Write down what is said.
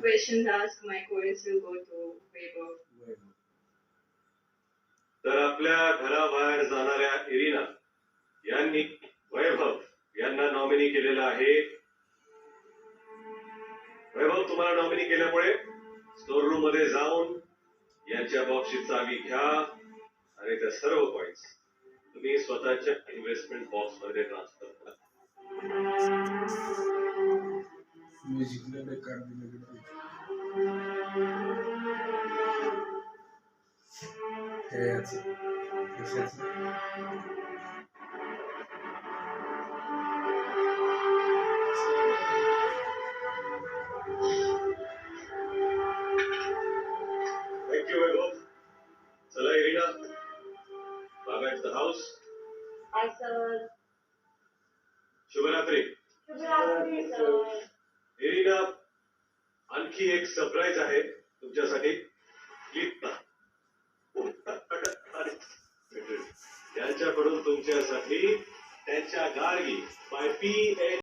questions asked, my coins will go to Weibo. तर आपल्या घराबाहेर जाणाऱ्या इरिना यांनी वैभव यांना नॉमिनी केलेलं आहे वैभव तुम्हाला नॉमिनी केल्यामुळे स्टोर रूममध्ये जाऊन यांच्या बॉक्सची चावी घ्या आणि त्या सर्व पॉइंट्स तुम्ही स्वतःच्या इन्व्हेस्टमेंट बॉक्समध्ये ट्रान्सफर करा म्युझिकला बेकार दिलं गेलं हे Hi, sir. शुभरात्री. Good afternoon, sir. आणखी एक सरप्राईज आहे तुमच्यासाठी. क्लिप त्यांच्याकडून तुमच्यासाठी त्यांच्या गार्गी बाय पी एन